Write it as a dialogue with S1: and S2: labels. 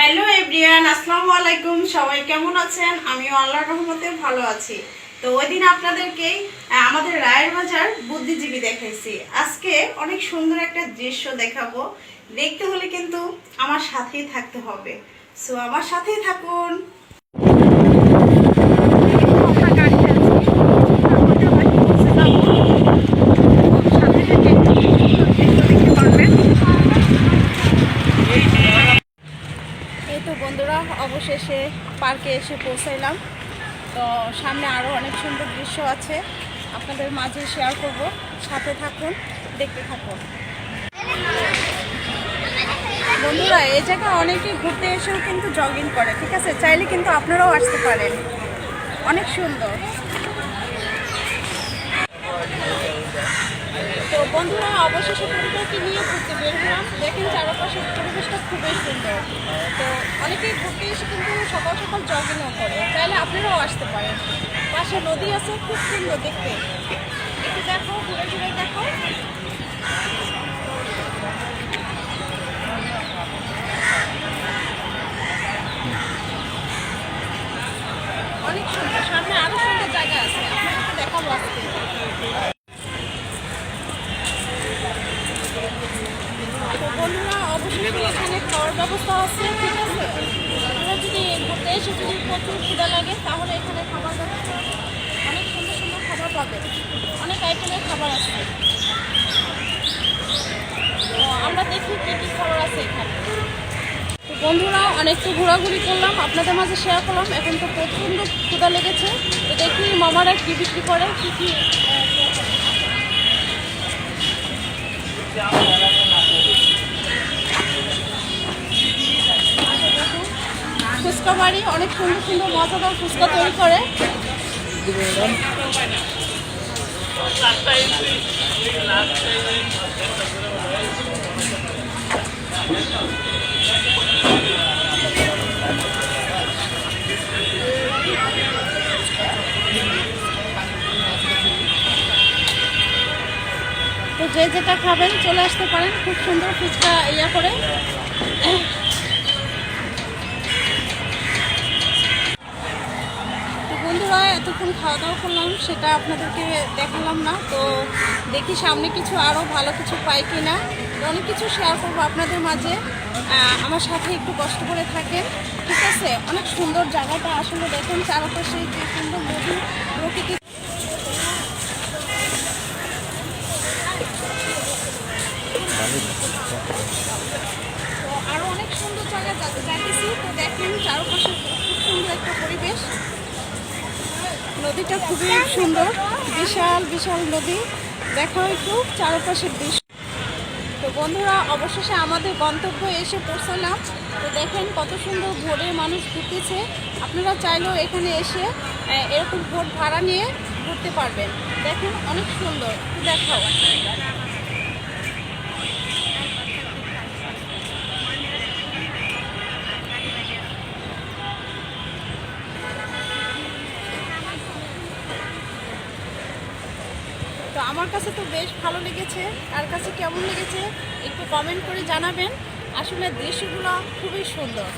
S1: Hello everyone আসসালামু আলাইকুম। সবাই কেমন আছেন? আমি আল্লাহর রহমতে ভালো আছি। তো ওই দিন আপনাদেরকে আমাদের রায়ের বাজার বুদ্ধিজীবী দেখাইছি। আজকে অনেক সুন্দর একটা দৃশ্য দেখাবো। দেখতে হলে কিন্তু আমার সাথেই থাকতে হবে। সো আমার সাথেই থাকুন। বন্ধুরা, অবশেষে পার্কে এসে পৌঁছাইলাম। তো সামনে আরও অনেক সুন্দর দৃশ্য আছে, আপনাদের মাঝে শেয়ার করব। সাথে থাকুন, দেখতে থাকুন। বন্ধুরা এই জায়গায় অনেকেই ঘুরতে এসেও কিন্তু জগিং করে, ঠিক আছে? চাইলে কিন্তু আপনারাও আসতে পারেন। অনেক সুন্দর। তো বন্ধুরা, অবশেষে পরিবারকে নিয়ে ঘুরতে বের হলাম। দেখেন চারপাশের পরিবেশটা খুবই সুন্দর। তো অনেকেই ঘুরতে এসে কিন্তু সকাল সকাল জগিংও করে। চাইলে আপনারাও আসতে পারেন। পাশে নদী আছে, খুব সুন্দর দেখতে। একটু দেখো, ঘুরে ঘুরে দেখো। অনেক সুন্দর, সামনে আরও সুন্দর জায়গা আছে। আপনাদেরকে দেখাবো আজকে তো বন্ধুরা অবশ্যই এখানে খাওয়ার ব্যবস্থা আছে, ঠিক আছে? আপনারা যদি ঘুরতে এসে যদি প্রচুর খিদা লাগে, তাহলে এখানে খাবার ব্যবস্থা অনেক সুন্দর সুন্দর খাবার পাবেন অনেক আইটেমের খাবার আছে। তো আমরা দেখি কী কী খাবার আছে এখানে। বন্ধুরা, অনেক তো ঘোরাঘুরি করলাম, আপনাদের মাঝে শেয়ার করলাম। এখন তো প্রচণ্ড ক্ষুদা লেগেছে। তো দেখি মামারা কী বিক্রি করে, কী কী ফুচকা বাড়ি, অনেক সুন্দর সুন্দর মজাদার ফুচকা তৈরি করে। যে যেটা খাবেন, চলে আসতে পারেন, খুব সুন্দর ফুচকা ইয়া করে। বন্ধুরা খাওয়া দাওয়া করলাম, সেটা আপনাদেরকে দেখালাম না। তো দেখি সামনে কিছু আরও ভালো কিছু পাই কি না অনেক কিছু শেয়ার করব আপনাদের মাঝে। আমার সাথে একটু কষ্ট করে থাকেন। ঠিক আছে? অনেক সুন্দর জায়গাটা আসলে দেখুন, চারপাশে যে সুন্দর নদী নদীটা খুবই সুন্দর, বিশাল বিশাল নদী। দেখো একটু চারপাশের দৃশ্য। তো বন্ধুরা, অবশেষে আমাদের গন্তব্য এসে পৌঁছালাম। তো দেখেন কত সুন্দর ভোরের মানুষ ঘুরতেছে। আপনারা চাইলেও এখানে এসে এরকম ভোট ভাড়া নিয়ে ঘুরতে পারবেন। দেখেন অনেক সুন্দর। দেখাও। তো আমার কাছে তো বেশ ভালো লেগেছে। তার কাছে কেমন লেগেছে একটু কমেন্ট করে জানাবেন। আসলে দৃশ্যগুলো খুবই সুন্দর।